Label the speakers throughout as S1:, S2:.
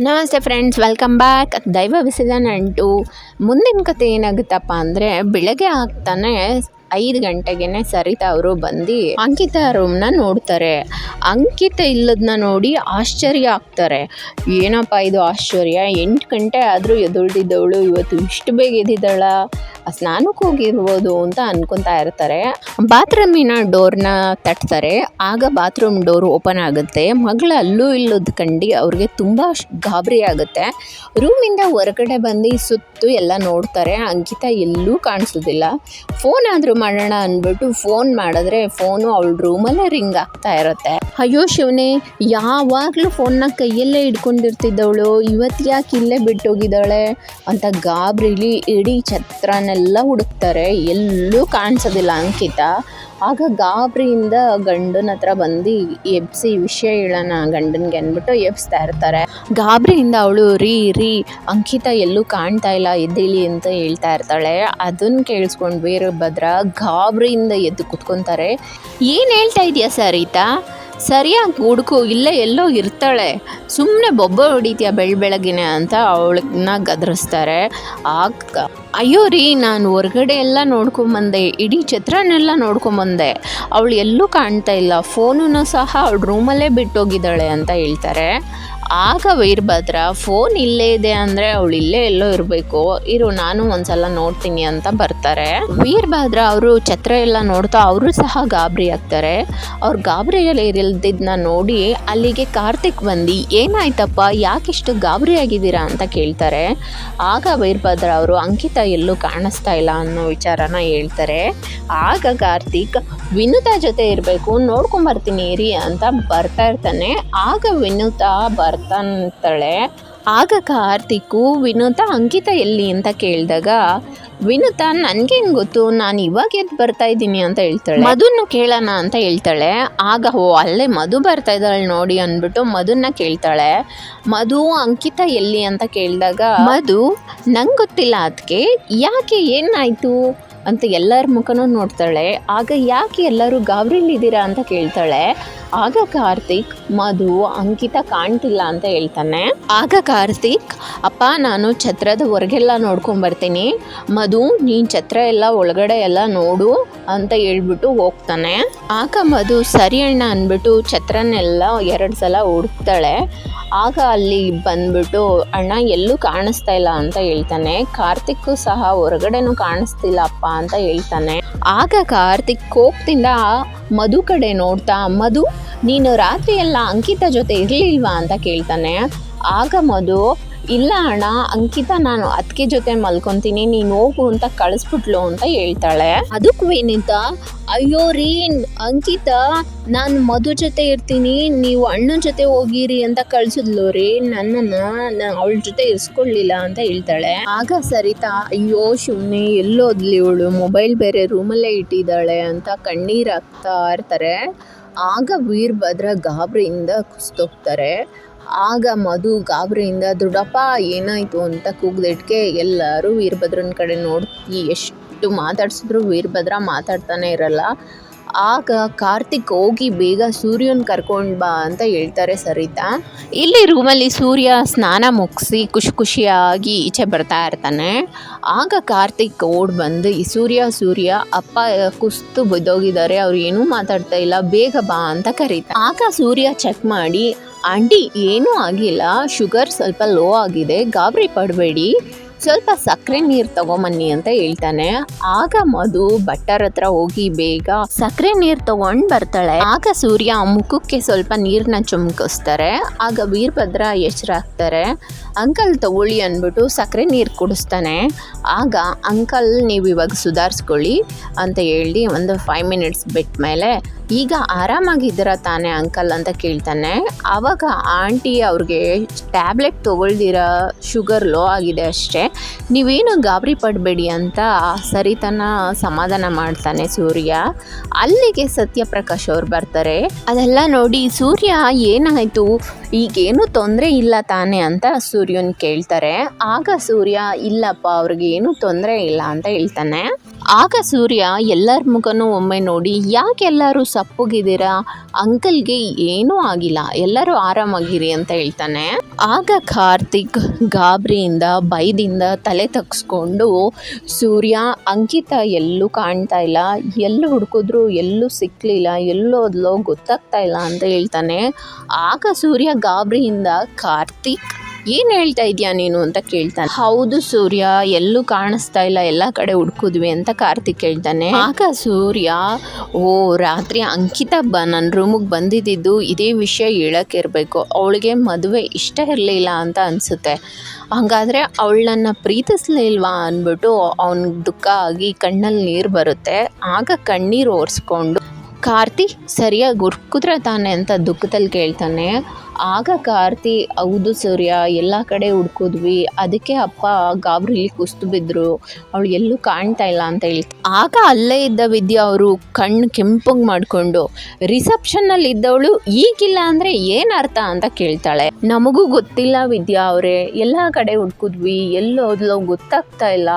S1: ನಮಸ್ತೆ friends welcome back ದೈವ ಬಿಸಿದ ಅಂಟು. ಮುಂದಿನ ಕತೆ ಏನಾಗುತ್ತಪ್ಪ ಅಂದರೆ, ಬೆಳಗ್ಗೆ ಆಗ್ತಾನೆ ಐದು ಗಂಟೆಗೆ ಸರಿತಾ ಅವರು ಬಂದು ಅಂಕಿತ ರೂಮ್ನ ನೋಡ್ತಾರೆ. ಅಂಕಿತ ಇಲ್ಲದನ್ನ ನೋಡಿ ಆಶ್ಚರ್ಯ ಆಗ್ತಾರೆ. ಏನಪ್ಪ ಇದು ಆಶ್ಚರ್ಯ? ಎಂಟು ಗಂಟೆ ಆದರೂ ಎದುಳ್ದಿದ್ದವಳು ಇವತ್ತು ಇಷ್ಟು ಬೇಗ ಎದ್ದಿದ್ದಾಳ? ಸ್ನಾನಕ್ಕೆ ಹೋಗಿರ್ಬೋದು ಅಂತ ಅನ್ಕೊತಾ ಇರ್ತಾರೆ. ಬಾತ್ರೂಮಿನ ಡೋರ್ನ ತಟ್ತಾರೆ. ಆಗ ಬಾತ್ರೂಮ್ ಡೋರ್ ಓಪನ್ ಆಗುತ್ತೆ. ಮಗಳು ಅಲ್ಲೂ ಇಲ್ಲದ ಕಂಡು ಅವ್ರಿಗೆ ತುಂಬ ಗಾಬರಿ ಆಗುತ್ತೆ. ರೂಮಿಂದ ಹೊರಗಡೆ ಬಂದು ಸುತ್ತು ಎಲ್ಲ ನೋಡ್ತಾರೆ. ಅಂಕಿತ ಎಲ್ಲೂ ಕಾಣಿಸೋದಿಲ್ಲ. ಫೋನ್ ಆದರೂ ಮಾಡೋಣ ಅಂದ್ಬಿಟ್ಟು ಫೋನ್ ಮಾಡಿದ್ರೆ ಫೋನು ಅವಳ ರೂಮಲ್ಲೇ ರಿಂಗ್ ಆಗ್ತಾ ಇರುತ್ತೆ. ಅಯ್ಯೋ ಶಿವನೇ, ಯಾವಾಗಲೂ ಫೋನ್ನ ಕೈಯಲ್ಲೇ ಇಟ್ಕೊಂಡಿರ್ತಿದ್ದವಳು ಇವತ್ತು ಯಾಕೆ ಇಲ್ಲೇ ಬಿಟ್ಟೋಗಿದ್ದಾಳೆ ಅಂತ ಗಾಬರಿಲಿ ಇಡೀ ಛತ್ರನೆಲ್ಲ ಹುಡುಕ್ತಾರೆ, ಎಲ್ಲೂ ಕಾಣಿಸೋದಿಲ್ಲ ಅಂಕಿತ. ಆಗ ಗಾಬರಿಯಿಂದ ಗಂಡನ ಹತ್ರ ಬಂದು ಎಬ್ಸಿ ವಿಷಯ ಹೇಳೋಣ ಗಂಡನಿಗೆ ಅಂದ್ಬಿಟ್ಟು ಎಬ್ಸ್ತಾ ಇರ್ತಾರೆ. ಗಾಬರಿಯಿಂದ ಅವಳು, ರೀ ರೀ, ಅಂಕಿತ ಎಲ್ಲೂ ಕಾಣ್ತಾ ಇಲ್ಲ ಎದ್ದಿಲಿ ಅಂತ ಹೇಳ್ತಾ ಇರ್ತಾಳೆ. ಅದನ್ನ ಕೇಳಿಸ್ಕೊಂಡು ವೀರಭದ್ರ ಗಾಬರಿಯಿಂದ ಎದ್ದು ಕುತ್ಕೊತಾರೆ. ಏನು ಹೇಳ್ತಾ ಇದೆಯಾ ಸರಿತಾ? ಸರಿಯಾಗಿ ಹುಡುಕು, ಇಲ್ಲೇ ಎಲ್ಲೋ ಇರ್ತಾಳೆ. ಸುಮ್ಮನೆ ಬೊಬ್ಬ ಹೊಡಿತೀಯ ಬೆಳ ಬೆಳಗ್ಗೆ ಅಂತ ಅವಳನ್ನ ಗದರಿಸ್ತಾರೆ. ಆಗ ಅಯ್ಯೋ ರೀ, ನಾನು ಹೊರಗಡೆ ಎಲ್ಲ ನೋಡ್ಕೊಂಬಂದೆ, ಇಡೀ ಚಿತ್ರನೆಲ್ಲ ನೋಡ್ಕೊಂಬಂದೆ. ಅವಳು ಎಲ್ಲೂ ಕಾಣ್ತಾ ಇಲ್ಲ. ಫೋನನ್ನು ಸಹ ಅವಳು ರೂಮಲ್ಲೇ ಬಿಟ್ಟೋಗಿದ್ದಾಳೆ ಅಂತ ಹೇಳ್ತಾರೆ. ಆಗ ವೀರಭದ್ರ, ಫೋನ್ ಇಲ್ಲೇ ಇದೆ ಅಂದರೆ ಅವಳು ಇಲ್ಲೇ ಎಲ್ಲೋ ಇರಬೇಕು. ಇರು, ನಾನು ಒಂದ್ಸಲ ನೋಡ್ತೀನಿ ಅಂತ ಬರ್ತಾರೆ. ವೀರಭದ್ರ ಅವರು ಛತ್ರ ಎಲ್ಲ ನೋಡ್ತಾ ಅವರು ಸಹ ಗಾಬರಿ ಆಗ್ತಾರೆ. ಅವ್ರು ಗಾಬರಿಯಲ್ಲಿ ಇರಲ್ದಿದ್ದನ್ನ ನೋಡಿ ಅಲ್ಲಿಗೆ ಕಾರ್ತಿಕ್ ಬಂದು, ಏನಾಯ್ತಪ್ಪ, ಯಾಕಿಷ್ಟು ಗಾಬರಿ ಆಗಿದ್ದೀರಾ? ಅಂತ ಕೇಳ್ತಾರೆ. ಆಗ ವೀರಭದ್ರ ಅವರು, ಅಂಕಿತ ಎಲ್ಲೂ ಕಾಣಿಸ್ತಾ ಇಲ್ಲ ಅನ್ನೋ ವಿಚಾರನ ಹೇಳ್ತಾರೆ. ಆಗ ಕಾರ್ತಿಕ್, ವಿನುತಾ ಜೊತೆ ಇರಬೇಕು ನೋಡ್ಕೊಂಬರ್ತೀನಿ ಇರಿ ಅಂತ ಬರ್ತಾ ಇರ್ತಾನೆ. ಆಗ ವಿನುತಾ ಬರ್ತಾಂತಾಳೆ ಆಗ ಕಾರ್ತಿಕ್ಕು ವಿನುತ, ಅಂಕಿತ ಎಲ್ಲಿ ಅಂತ ಕೇಳಿದಾಗ, ವಿನುತ ನನಗೇನು ಗೊತ್ತು? ನಾನು ಇವಾಗ ಎದ್ದು ಬರ್ತಾ ಇದ್ದೀನಿ ಅಂತ ಹೇಳ್ತಾಳೆ. ಮಧುನ್ನು ಕೇಳೋಣ ಅಂತ ಹೇಳ್ತಾಳೆ. ಆಗ ಓ, ಅಲ್ಲೇ ಮಧು ಬರ್ತಾ ಇದ್ದಾಳೆ ನೋಡಿ ಅಂದ್ಬಿಟ್ಟು ಮಧುನ ಕೇಳ್ತಾಳೆ. ಮಧು, ಅಂಕಿತ ಎಲ್ಲಿ ಅಂತ ಕೇಳಿದಾಗ, ಮಧು, ನಂಗೆ ಗೊತ್ತಿಲ್ಲ ಅದಕ್ಕೆ ಯಾಕೆ ಏನಾಯಿತು? ಅಂತ ಎಲ್ಲರ ಮುಖನೂ ನೋಡ್ತಾಳೆ. ಆಗ ಯಾಕೆ ಎಲ್ಲರೂ ಗಾಬರಿಲಿದ್ದೀರಾ ಅಂತ ಕೇಳ್ತಾಳೆ. ಆಗ ಕಾರ್ತಿಕ್, ಮಧು, ಅಂಕಿತ ಕಾಣ್ತಿಲ್ಲ ಅಂತ ಹೇಳ್ತಾನೆ. ಆಗ ಕಾರ್ತಿಕ್, ಅಪ್ಪ ನಾನು ಛತ್ರದ ಹೊರಗೆಲ್ಲ ನೋಡ್ಕೊಂಬರ್ತೀನಿ ಮಧು, ನೀನು ಛತ್ರ ಎಲ್ಲ ಒಳಗಡೆ ಎಲ್ಲ ನೋಡು ಅಂತ ಹೇಳ್ಬಿಟ್ಟು ಹೋಗ್ತಾನೆ. ಆಗ ಮಧು, ಸರಿ ಅಣ್ಣ ಅಂದ್ಬಿಟ್ಟು ಛತ್ರನೆಲ್ಲ ಎರಡು ಸಲ ಹುಡುಕ್ತಾಳೆ. ಆಗ ಅಲ್ಲಿ ಬಂದ್ಬಿಟ್ಟು, ಅಣ್ಣ ಎಲ್ಲೂ ಕಾಣಿಸ್ತಾ ಇಲ್ಲ ಅಂತ ಹೇಳ್ತಾನೆ. ಕಾರ್ತಿಕ್ಕು ಸಹ ಹೊರಗಡೆನೂ ಕಾಣಿಸ್ತಿಲ್ಲ ಅಪ್ಪ ಅಂತ ಹೇಳ್ತಾನೆ. ಆಗ ಕಾರ್ತಿಕ್ ಕೋಪದಿಂದ ಮಧು ಕಡೆ ನೋಡ್ತಾ, ಮಧು, ನೀನು ರಾತ್ರಿ ಎಲ್ಲ ಅಂಕಿತ ಜೊತೆ ಇರಲಿಲ್ವಾ? ಅಂತ ಕೇಳ್ತಾನೆ. ಆಗ ಮಧು ಇಲ್ಲ ಅಣ್ಣ, ಅಂಕಿತ ನಾನು ಅದಕ್ಕೆ ಜೊತೆ ಮಲ್ಕೊತೀನಿ, ನೀನು ಹೋಗು ಅಂತ ಕಳಿಸ್ಬಿಟ್ಲು ಅಂತ ಹೇಳ್ತಾಳೆ. ಅದಕ್ಕೆ ವಿನಿತಾ ಅಯ್ಯೋ ರೀ, ಅಂಕಿತ, ನಾನು ಮಧು ಜೊತೆ ಇರ್ತೀನಿ, ನೀವು ಅಣ್ಣನ ಜೊತೆ ಹೋಗಿರಿ ಅಂತ ಕಳ್ಸಿದ್ಲು ರೀ, ನನ್ನನ್ನು ಅವಳ ಜೊತೆ ಇರಿಸ್ಕೊಳ್ಳಿಲ್ಲ ಅಂತ ಹೇಳ್ತಾಳೆ. ಆಗ ಸರಿತಾ, ಅಯ್ಯೋ ಶಿವನೇ, ಎಲ್ಲೋದ್ಲಿ ಇವಳು, ಮೊಬೈಲ್ ಬೇರೆ ರೂಮಲ್ಲೇ ಇಟ್ಟಿದ್ದಾಳೆ ಅಂತ ಕಣ್ಣೀರು ಹಾಕ್ತಾ ಇರ್ತಾರೆ. ಆಗ ವೀರಭದ್ರ ಗಾಬರಿಯಿಂದ ಕುಸ್ತೋಗ್ತಾರೆ ಆಗ ಮಧು ಗಾಬರಿಯಿಂದ, ದೊಡ್ಡಪ್ಪ, ಏನಾಯಿತು ಅಂತ ಕೂಗ್ದಿಟ್ಕೆ ಎಲ್ಲರೂ ವೀರಭದ್ರನ ಕಡೆ ನೋಡಿ. ಎಷ್ಟು ಮಾತಾಡ್ಸಿದ್ರು ವೀರಭದ್ರ ಮಾತಾಡ್ತಾನೆ ಇರಲ್ಲ. ಆಗ ಕಾರ್ತಿಕ್ ಹೋಗಿ ಬೇಗ ಸೂರ್ಯನ ಕರ್ಕೊಂಡು ಬಾ ಅಂತ ಹೇಳ್ತಾರೆ ಸರಿತಾ. ಇಲ್ಲಿ ರೂಮಲ್ಲಿ ಸೂರ್ಯ ಸ್ನಾನ ಮುಗಿಸಿ ಖುಷಿ ಖುಷಿಯಾಗಿ ಈಚೆ ಬರ್ತಾ ಇರ್ತಾನೆ. ಆಗ ಕಾರ್ತಿಕ್ ಓಡ್ ಬಂದು ಈ ಸೂರ್ಯ ಸೂರ್ಯ, ಅಪ್ಪ ಕುಸ್ತು ಬಿದ್ದೋಗಿದ್ದಾರೆ. ಅವ್ರು ಏನೂ ಮಾತಾಡ್ತಾ ಇಲ್ಲ. ಬೇಗ ಬಾ ಅಂತ ಕರೀತಾರೆ ಆಗ ಸೂರ್ಯ ಚೆಕ್ ಮಾಡಿ ಆಂಟಿ, ಏನೂ ಆಗಿಲ್ಲ. ಶುಗರ್ ಸ್ವಲ್ಪ ಲೋ ಆಗಿದೆ. ಗಾಬರಿ ಪಡಬೇಡಿ. ಸ್ವಲ್ಪ ಸಕ್ಕರೆ ನೀರು ತಗೊಂಬನ್ನಿ ಅಂತ ಹೇಳ್ತಾನೆ. ಆಗ ಮಧು ಭಟ್ಟರ ಹತ್ರ ಹೋಗಿ ಬೇಗ ಸಕ್ಕರೆ ನೀರು ತಗೊಂಡ್ ಬರ್ತಾಳೆ. ಆಗ ಸೂರ್ಯ ಮುಖಕ್ಕೆ ಸ್ವಲ್ಪ ನೀರನ್ನ ಚುಮ್ಕಿಸ್ತಾರೆ. ಆಗ ವೀರಭದ್ರ ಎಚ್ಚರಾಗ್ತಾರೆ. ಅಂಕಲ್ ತಗೊಳ್ಳಿ ಅಂದ್ಬಿಟ್ಟು ಸಕ್ಕರೆ ನೀರು ಕುಡಿಸ್ತಾನೆ. ಆಗ, ಅಂಕಲ್, ನೀವು ಇವಾಗ ಸುಧಾರಿಸ್ಕೊಳ್ಳಿ ಅಂತ ಹೇಳಿ ಒಂದು ಫೈವ್ ಮಿನಿಟ್ಸ್ ಬಿಟ್ಟ ಮೇಲೆ ಈಗ ಆರಾಮಾಗಿದ್ದೀರಾ ತಾನೇ ಅಂಕಲ್ ಅಂತ ಕೇಳ್ತಾನೆ. ಆವಾಗ ಆಂಟಿ ಅವ್ರಿಗೆ ಟ್ಯಾಬ್ಲೆಟ್ ತೊಗೊಳ್ದಿರ ಶುಗರ್ ಲೋ ಆಗಿದೆ ಅಷ್ಟೇ. ನೀವೇನು ಗಾಬರಿ ಪಡಬೇಡಿ ಅಂತ ಸರಿತನ ಸಮಾಧಾನ ಮಾಡ್ತಾನೆ ಸೂರ್ಯ. ಅಲ್ಲಿಗೆ ಸತ್ಯಪ್ರಕಾಶ್ ಅವ್ರು ಬರ್ತಾರೆ. ಅದೆಲ್ಲ ನೋಡಿ ಸೂರ್ಯ, ಏನಾಯಿತು? ಈಗೇನು ತೊಂದರೆ ಇಲ್ಲ ತಾನೇ ಅಂತ ಸೂರ್ಯನ್ ಕೇಳ್ತಾರೆ. ಆಗ ಸೂರ್ಯ, ಇಲ್ಲಪ್ಪ ಅವ್ರಿಗೆ ಏನು ತೊಂದರೆ ಇಲ್ಲ ಅಂತ ಹೇಳ್ತಾನೆ. ಆಗ ಸೂರ್ಯ ಎಲ್ಲರ ಮುಖನೂ ಒಮ್ಮೆ ನೋಡಿ, ಯಾಕೆ ಎಲ್ಲರೂ ಸಪ್ಪಗಿದ್ದೀರಾ? ಅಂಕಲ್ಗೆ ಏನೂ ಆಗಿಲ್ಲ. ಎಲ್ಲರೂ ಆರಾಮಾಗಿರಿ ಅಂತ ಹೇಳ್ತಾನೆ. ಆಗ ಕಾರ್ತಿಕ್ ಗಾಬರಿಯಿಂದ ಬೈದಿಂದ ತಲೆ ತಗ್ಸ್ಕೊಂಡು, ಸೂರ್ಯ, ಅಂಕಿತ ಎಲ್ಲೂ ಕಾಣ್ತಾ ಇಲ್ಲ. ಎಲ್ಲೂ ಹುಡುಕಿದ್ರು, ಎಲ್ಲೂ ಸಿಕ್ಕಲಿಲ್ಲ ಎಲ್ಲೋದ್ಲೋ ಗೊತ್ತಾಗ್ತಾ ಇಲ್ಲ ಅಂತ ಹೇಳ್ತಾನೆ. ಆಗ ಸೂರ್ಯ ಗಾಬರಿಯಿಂದ, ಕಾರ್ತಿಕ್ ಏನು ಹೇಳ್ತಾ ಇದ್ದೀಯಾ ನೀನು ಅಂತ ಕೇಳ್ತಾನೆ. ಹೌದು ಸೂರ್ಯ, ಎಲ್ಲೂ ಕಾಣಿಸ್ತಾ ಇಲ್ಲ, ಎಲ್ಲ ಕಡೆ ಹುಡ್ಕಿದ್ವಿ ಅಂತ ಕಾರ್ತಿಕ್ ಹೇಳ್ತಾನೆ. ಆಗ ಸೂರ್ಯ, ಓ, ರಾತ್ರಿ ಅಂಕಿತ ಬ ನನ್ನ ರೂಮಿಗೆ ಬಂದಿದ್ದು ಇದೇ ವಿಷಯ ಹೇಳಕ್ಕಿರ್ಬೇಕು. ಅವಳಿಗೆ ಮದುವೆ ಇಷ್ಟ ಇರಲಿಲ್ಲ ಅಂತ ಅನಿಸುತ್ತೆ. ಹಾಗಾದರೆ ಅವಳನ್ನ ಪ್ರೀತಿಸ್ಲಿಲ್ವಾ ಅಂದ್ಬಿಟ್ಟು ಅವ್ನಿಗೆ ದುಃಖ ಆಗಿ ಕಣ್ಣಲ್ಲಿ ನೀರು ಬರುತ್ತೆ. ಆಗ ಕಣ್ಣೀರು ಒರೆಸ್ಕೊಂಡು ಕಾರ್ತಿ ಸರಿಯಾಗಿ ಹುರ್ಕಿದ್ರೆ ತಾನೆ ಅಂತ ದುಃಖದಲ್ಲಿ ಕೇಳ್ತಾನೆ. ಆಗ ಕಾರ್ತಿ, ಹೌದು ಸೂರ್ಯ, ಎಲ್ಲ ಕಡೆ ಹುಡ್ಕಿದ್ವಿ. ಅದಕ್ಕೆ ಅಪ್ಪ ಗಾಬರಿಲಿ ಕುಸ್ತು ಬಿದ್ದರು ಅವಳು ಎಲ್ಲೂ ಕಾಣ್ತಾ ಇಲ್ಲ ಅಂತ ಹೇಳಿ ಆಗ ಅಲ್ಲೇ ಇದ್ದ ವಿದ್ಯಾ ಅವರು ಕಣ್ಣು ಕೆಂಪಗೆ ಮಾಡಿಕೊಂಡು ರಿಸೆಪ್ಷನ್ನಲ್ಲಿ ಇದ್ದವಳು ಈಗಿಲ್ಲ ಅಂದರೆ ಏನು ಅರ್ಥ ಅಂತ ಕೇಳ್ತಾಳೆ. ನಮಗೂ ಗೊತ್ತಿಲ್ಲ ವಿದ್ಯಾ ಅವರೇ. ಎಲ್ಲ ಕಡೆ ಹುಡ್ಕಿದ್ವಿ. ಎಲ್ಲೋದ್ಲೋ ಗೊತ್ತಾಗ್ತಾ ಇಲ್ಲ.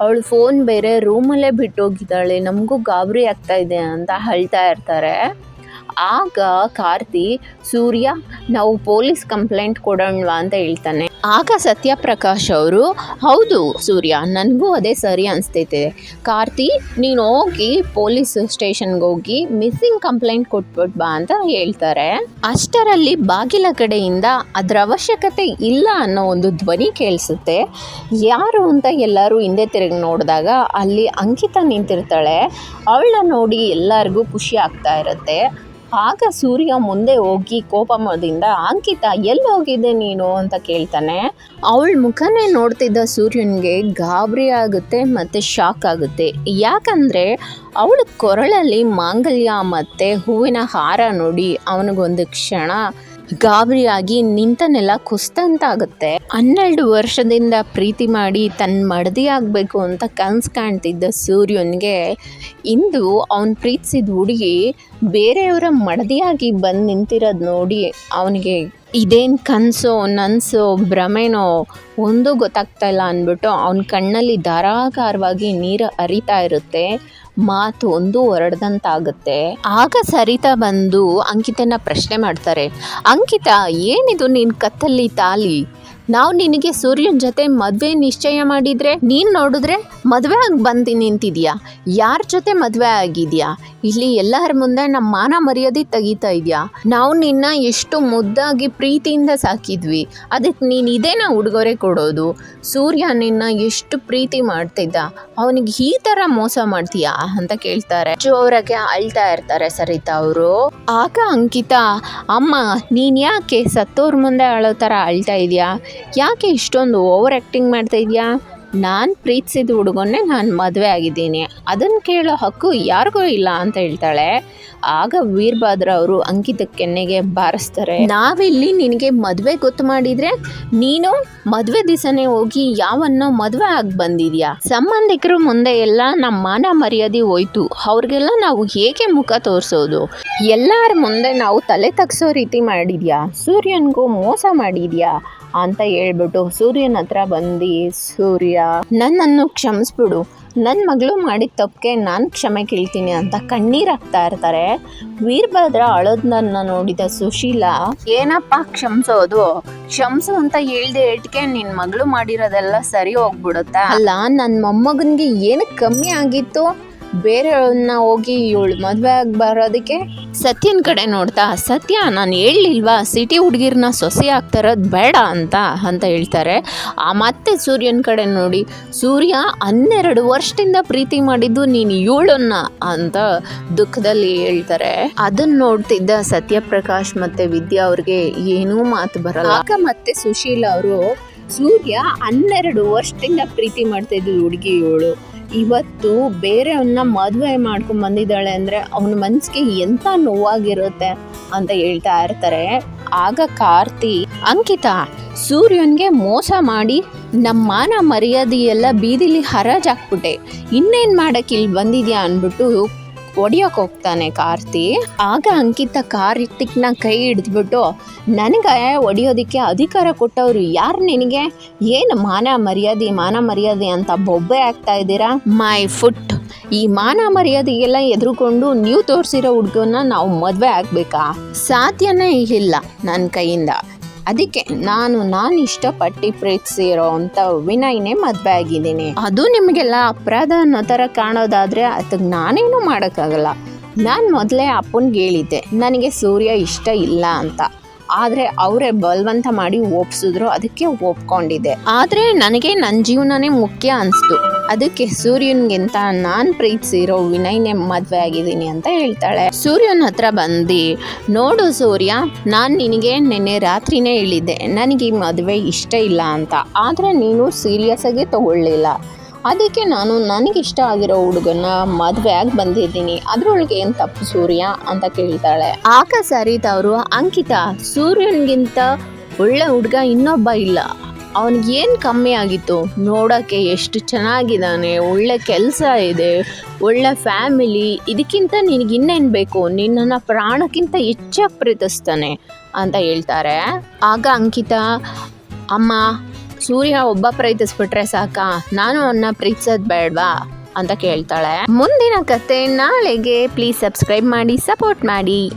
S1: ಅವಳು ಫೋನ್ ಬೇರೆ ರೂಮಲ್ಲೇ ಬಿಟ್ಟೋಗಿದ್ದಾಳೆ. ನಮಗೂ ಗಾಬರಿ ಆಗ್ತಾ ಇದೆ ಅಂತ ಹೇಳ್ತಾ ಇರ್ತಾರೆ. ಆಗ ಕಾರ್ತಿ, ಸೂರ್ಯ, ನಾವು ಪೊಲೀಸ್ ಕಂಪ್ಲೇಂಟ್ ಕೊಡೋಣವಾ ಅಂತ ಹೇಳ್ತಾನೆ. ಆಗ ಸತ್ಯಪ್ರಕಾಶ್ ಅವರು, ಹೌದು ಸೂರ್ಯ, ನನಗೂ ಅದೇ ಸರಿ ಅನಿಸ್ತೈತೆ. ಕಾರ್ತಿ, ನೀನು ಹೋಗಿ ಪೊಲೀಸ್ ಸ್ಟೇಷನ್ಗೆ ಹೋಗಿ ಮಿಸ್ಸಿಂಗ್ ಕಂಪ್ಲೇಂಟ್ ಕೊಟ್ಬಿಟ್ ಬಾ ಅಂತ ಹೇಳ್ತಾರೆ. ಅಷ್ಟರಲ್ಲಿ ಬಾಗಿಲ ಕಡೆಯಿಂದ ಅದರ ಅವಶ್ಯಕತೆ ಇಲ್ಲ ಅನ್ನೋ ಒಂದು ಧ್ವನಿ ಕೇಳಿಸುತ್ತೆ. ಯಾರು ಅಂತ ಎಲ್ಲರೂ ಹಿಂದೆ ತಿರುಗಿ ನೋಡಿದಾಗ ಅಲ್ಲಿ ಅಂಕಿತ ನಿಂತಿರ್ತಾಳೆ. ಅವಳನ್ನ ನೋಡಿ ಎಲ್ಲರಿಗೂ ಖುಷಿ ಆಗ್ತಾ ಇರುತ್ತೆ. ಆಗ ಸೂರ್ಯ ಮುಂದೆ ಹೋಗಿ ಕೋಪಮದಿಂದ, ಅಂಕಿತ ಎಲ್ಲಿ ಹೋಗಿದ್ದೆ ನೀನು? ಅಂತ ಕೇಳ್ತಾನೆ. ಅವಳ ಮುಖನೇ ನೋಡ್ತಿದ್ದ ಸೂರ್ಯನಿಗೆ ಗಾಬರಿ ಆಗುತ್ತೆ ಮತ್ತು ಶಾಕ್ ಆಗುತ್ತೆ. ಯಾಕಂದರೆ ಅವಳ ಕೊರಳಲ್ಲಿ ಮಾಂಗಲ್ಯ ಮತ್ತು ಹೂವಿನ ಹಾರ ನೋಡಿ ಅವನಿಗೊಂದು ಕ್ಷಣ ಗಾಬರಿಯಾಗಿ ನಿಂತನೆಲ್ಲ ಕುಸ್ತಂತಾಗುತ್ತೆ ಹನ್ನೆರಡು ವರ್ಷದಿಂದ ಪ್ರೀತಿ ಮಾಡಿ ತನ್ನ ಮಡದಿ ಆಗಬೇಕು ಅಂತ ಕನಸು ಕಾಣ್ತಿದ್ದ ಸೂರ್ಯನಿಗೆ ಇಂದು ಅವನು ಪ್ರೀತಿಸಿದ ಹುಡುಗಿ ಬೇರೆಯವರ ಮಡದಿಯಾಗಿ ಬಂದು ನಿಂತಿರೋದು ನೋಡಿ ಅವನಿಗೆ ಇದೇನು ಕನಸೋ, ನನಸೋ, ಭ್ರಮೆನೋ ಒಂದೂ ಗೊತ್ತಾಗ್ತಾ ಇಲ್ಲ ಅಂದ್ಬಿಟ್ಟು ಅವನ ಕಣ್ಣಲ್ಲಿ ಧಾರಾಕಾರವಾಗಿ ನೀರು ಹರಿತಾ ಇರುತ್ತೆ, ಮಾತು ಒಂದು ಹೊರಡ್ದಂತಾಗುತ್ತೆ ಆಗ ಸರಿತಾ ಬಂದು ಅಂಕಿತನ ಪ್ರಶ್ನೆ ಮಾಡ್ತಾರೆ, ಅಂಕಿತ, ಏನಿದು ನೀನು ಕತ್ತಲ್ಲಿ ತಾಲಿ? ನಾವು ನಿನಗೆ ಸೂರ್ಯನ ಜೊತೆ ಮದುವೆ ನಿಶ್ಚಯ ಮಾಡಿದರೆ, ನೀನು ನೋಡಿದ್ರೆ ಮದುವೆ ಆಗಿ ಬಂದು ನಿಂತಿದ್ಯಾ? ಯಾರ ಜೊತೆ ಮದುವೆ ಆಗಿದೆಯಾ? ಇಲ್ಲಿ ಎಲ್ಲರ ಮುಂದೆ ನಮ್ಮ ಮಾನ ಮರ್ಯಾದೆ ತೆಗಿತಾ ಇದೆಯಾ? ನಾವು ನಿನ್ನ ಎಷ್ಟು ಮುದ್ದಾಗಿ ಪ್ರೀತಿಯಿಂದ ಸಾಕಿದ್ವಿ ಅದಕ್ಕೆ ನೀನು ಇದೇನ ಉಡುಗೊರೆ ಕೊಡೋದು? ಸೂರ್ಯ ನಿನ್ನ ಎಷ್ಟು ಪ್ರೀತಿ ಮಾಡ್ತಿದ್ದ, ಅವನಿಗೆ ಈ ಥರ ಮೋಸ ಮಾಡ್ತೀಯಾ ಅಂತ ಕೇಳ್ತಾರೆ. ಜೋರಾಗೆ ಅಳ್ತಾ ಇರ್ತಾರೆ ಸರಿತಾ ಅವರು. ಆಗ ಅಂಕಿತಾ, ಅಮ್ಮ, ನೀನು ಯಾಕೆ ಸತ್ತೋರ್ ಮುಂದೆ ಅಳೋ ಥರ ಅಳ್ತಾ ಇದೆಯಾ? ಯಾಕೆ ಇಷ್ಟೊಂದು ಓವರ್ ಆ್ಯಕ್ಟಿಂಗ್ ಮಾಡ್ತಾ ಇದೆಯಾ? ನಾನು ಪ್ರೀತಿಸಿದ ಹುಡುಗನ್ನೇ ನಾನು ಮದುವೆ ಆಗಿದ್ದೀನಿ. ಅದನ್ನು ಕೇಳೋ ಹಕ್ಕು ಯಾರಿಗೂ ಇಲ್ಲ ಅಂತ ಹೇಳ್ತಾಳೆ. ಆಗ ವೀರಭದ್ರ ಅವರು ಅಂಕಿತ ಕೆನ್ನೆಗೆ ಬಾರಿಸ್ತಾರೆ. ನಾವಿಲ್ಲಿ ನಿನಗೆ ಮದುವೆ ಗೊತ್ತು ಮಾಡಿದರೆ ನೀನು ಮದುವೆ ದಿವಸನೇ ಹೋಗಿ ಯಾವನ್ನೋ ಮದುವೆ ಆಗಿ ಬಂದಿದ್ಯಾ? ಸಂಬಂಧಿಕರು ಮುಂದೆ ಎಲ್ಲ ನಮ್ಮ ಮಾನ ಮರ್ಯಾದೆ ಹೋಯ್ತು. ಅವ್ರಿಗೆಲ್ಲ ನಾವು ಹೇಗೆ ಮುಖ ತೋರಿಸೋದು? ಎಲ್ಲರ ಮುಂದೆ ನಾವು ತಲೆ ತಗ್ಸೋ ರೀತಿ ಮಾಡಿದ್ಯಾ? ಸೂರ್ಯನಿಗೂ ಮೋಸ ಮಾಡಿದ್ಯಾ? ಅಂತ ಹೇಳ್ಬಿಟ್ಟು ಸೂರ್ಯನ ಹತ್ರ ಬಂದು ಸೂರ್ಯ ನನ್ನನ್ನು ಕ್ಷಮಿಸ್ಬಿಡು. ನನ್ನ ಮಗಳು ಮಾಡಿದ ತಪ್ಪಿಗೆ ನಾನು ಕ್ಷಮೆ ಕೇಳ್ತೀನಿ ಅಂತ ಕಣ್ಣೀರು ಹಾಕ್ತಾ ಇರ್ತಾರೆ. ವೀರಭದ್ರ ಅಳೋದನ್ನ ನೋಡಿದ ಸುಶೀಲಾ, ಏನಪ್ಪ ಕ್ಷಮಿಸೋದು? ಕ್ಷಮಿಸು ಅಂತ ಹೇಳ್ದೆ ಇಟ್ಕೆ ನಿನ್ನ ಮಗಳು ಮಾಡಿರೋದೆಲ್ಲ ಸರಿ ಹೋಗ್ಬಿಡುತ್ತಾ? ಅಲ್ಲ ನನ್ನ ಮೊಮ್ಮಗನಿಗೆ ಏನು ಕಮ್ಮಿ ಆಗಿತ್ತು? ಬೇರೆಯವ್ರನ್ನ ಹೋಗಿ ಇವಳು ಮದುವೆ ಆಗಿ ಬರೋದಕ್ಕೆ ಸತ್ಯನ ಕಡೆ ನೋಡ್ತಾ, ಸತ್ಯ, ನಾನು ಹೇಳಲಿಲ್ವಾ? ಸಿಟಿ ಹುಡುಗಿರನ್ನ ಸೊಸೆ ಆಗ್ತಾರದು ಬೇಡ ಅಂತ ಅಂತ ಹೇಳ್ತಾರೆ. ಆ ಮತ್ತೆ ಸೂರ್ಯನ ಕಡೆ ನೋಡಿ, ಸೂರ್ಯ, ಹನ್ನೆರಡು ವರ್ಷದಿಂದ ಪ್ರೀತಿ ಮಾಡಿದ್ದು ನೀನು ಏಳನ್ನ ಅಂತ ದುಃಖದಲ್ಲಿ ಹೇಳ್ತಾರೆ. ಅದನ್ನ ನೋಡ್ತಿದ್ದ ಸತ್ಯಪ್ರಕಾಶ್ ಮತ್ತೆ ವಿದ್ಯಾ ಅವ್ರಿಗೆ ಏನೂ ಮಾತು ಬರಲ್ಲ. ಆಗ ಮತ್ತೆ ಸುಶೀಲ ಅವರು, ಸೂರ್ಯ, ಹನ್ನೆರಡು ವರ್ಷದಿಂದ ಪ್ರೀತಿ ಮಾಡ್ತಾ ಇದ್ದು ಹುಡುಗಿ ಇವಳು. ಇವತ್ತು ಬೇರೆಯವನ್ನ ಮದುವೆ ಮಾಡ್ಕೊಂಡ್ ಬಂದಿದ್ದಾಳೆ ಅಂದರೆ ಅವನ ಮನಸ್ಸಿಗೆ ಎಂಥ ನೋವಾಗಿರುತ್ತೆ ಅಂತ ಹೇಳ್ತಾ ಇರ್ತಾರೆ. ಆಗ ಕಾರ್ತಿ, ಅಂಕಿತ, ಸೂರ್ಯನ್ಗೆ ಮೋಸ ಮಾಡಿ ನಮ್ಮ ಮಾನ ಮರ್ಯಾದೆ ಎಲ್ಲ ಬೀದಿಲಿ ಹರಾಜಾಕ್ಬಿಟ್ಟೆ. ಇನ್ನೇನು ಮಾಡಕ್ಕೆ ಇಲ್ಲಿ ಬಂದಿದ್ಯಾ ಅಂದ್ಬಿಟ್ಟು ಹೊಡಿಯೋಕೆ ಹೋಗ್ತಾನೆ ಕಾರ್ತಿ. ಆಗ ಅಂಕಿತ ಕಾರ್ತಿಕ್ನ ಕೈ ಹಿಡಿದ್ಬಿಟ್ಟು, ನನಗೆ ಹೊಡಿಯೋದಕ್ಕೆ ಅಧಿಕಾರ ಕೊಟ್ಟವರು ಯಾರು ನಿನಗೆ? ಏನು ಮಾನ ಮರ್ಯಾದೆ ಮಾನ ಮರ್ಯಾದೆ ಅಂತ ಬೊಬ್ಬೆ ಆಗ್ತಾ ಇದ್ದೀರಾ? My foot. ಈ ಮಾನ ಮರ್ಯಾದೆಗೆಲ್ಲ ಎದುರುಕೊಂಡು ನೀವು ತೋರಿಸಿರೋ ಹುಡುಗನ ನಾವು ಮದುವೆ ಆಗಬೇಕಾ? ಸಾಧ್ಯನೇ ಇಲ್ಲ ನನ್ನ ಕೈಯಿಂದ. ಅದಕ್ಕೆ ನಾನು ನಾನು ಇಷ್ಟಪಟ್ಟು ಪ್ರೀತಿಸಿರೋ ಅಂತ ವಿನಯ್ನೇ ಮದ್ವೆ ಆಗಿದ್ದೀನಿ. ಅದು ನಿಮಗೆಲ್ಲ ಅಪರಾಧ ಅನ್ನೋ ಥರ ಕಾಣೋದಾದ್ರೆ ಅದಕ್ಕೆ ನಾನೇನು ಮಾಡೋಕ್ಕಾಗಲ್ಲ. ನಾನು ಮೊದಲೇ ಅಪ್ಪನಿಗೆ ಹೇಳಿದ್ದೆ, ನನಗೆ ಸೂರ್ಯ ಇಷ್ಟ ಇಲ್ಲ ಅಂತ. ಆದರೆ ಅವರೇ ಬಲವಂತ ಮಾಡಿ ಒಪ್ಸಿದ್ರು, ಅದಕ್ಕೆ ಒಪ್ಕೊಂಡಿದ್ದೆ. ಆದರೆ ನನಗೆ ನನ್ನ ಜೀವನನೇ ಮುಖ್ಯ ಅನಿಸ್ತು. ಅದಕ್ಕೆ ಸೂರ್ಯನ್ಗಿಂತ ನಾನು ಪ್ರೀತಿಸಿರೋ ವಿನಯ್ನೇ ಮದುವೆ ಆಗಿದ್ದೀನಿ ಅಂತ ಹೇಳ್ತಾಳೆ. ಸೂರ್ಯನ ಹತ್ರ ಬಂದು, ನೋಡು ಸೂರ್ಯ, ನಾನು ನಿನಗೆ ನಿನ್ನೆ ರಾತ್ರಿನೇ ಹೇಳಿದ್ದೆ. ನನಗೆ ಈ ಮದುವೆ ಇಷ್ಟ ಇಲ್ಲ ಅಂತ. ಆದರೆ ನೀನು ಸೀರಿಯಸ್ ಆಗಿ ತಗೊಳ್ಳಿಲ್ಲ. ಅದಕ್ಕೆ ನಾನು ನನಗಿಷ್ಟ ಆಗಿರೋ ಹುಡುಗನ ಮದುವೆ ಆಗಿ ಬಂದಿದ್ದೀನಿ. ಅದ್ರೊಳಗೆ ಏನು ತಪ್ಪು ಸೂರ್ಯ ಅಂತ ಕೇಳ್ತಾಳೆ. ಆಗ ಸರಿತ ಅವರು, ಅಂಕಿತ, ಸೂರ್ಯನಿಗಿಂತ ಒಳ್ಳೆ ಹುಡುಗ ಇನ್ನೊಬ್ಬ ಇಲ್ಲ. ಅವನಿಗೆ ಏನು ಕಮ್ಮಿ ಆಗಿತ್ತು? ನೋಡೋಕ್ಕೆ ಎಷ್ಟು ಚೆನ್ನಾಗಿದ್ದಾನೆ. ಒಳ್ಳೆ ಕೆಲಸ ಇದೆ. ಒಳ್ಳೆ ಫ್ಯಾಮಿಲಿ. ಇದಕ್ಕಿಂತ ನಿನಗಿನ್ನೇನು ಬೇಕು? ನಿನ್ನನ್ನು ಪ್ರಾಣಕ್ಕಿಂತ ಹೆಚ್ಚಾಗಿ ಪ್ರೀತಿಸ್ತಾನೆ, ಅಂತ ಹೇಳ್ತಾರೆ. ಆಗ ಅಂಕಿತ, ಅಮ್ಮ ಸೂರ್ಯ ಒಬ್ಬ ಪ್ರೀತಿಸ್ಬಿಟ್ರೆ ಸಾಕ? ನಾನು ಅವನ್ನ ಪ್ರೀತಿಸೋದ್ ಬೇಡವಾ? ಅಂತ ಕೇಳ್ತಾಳೆ. ಮುಂದಿನ ಕತೆ ನಾಳೆಗೆ. ಪ್ಲೀಸ್ ಸಬ್ಸ್ಕ್ರೈಬ್ ಮಾಡಿ ಸಪೋರ್ಟ್ ಮಾಡಿ.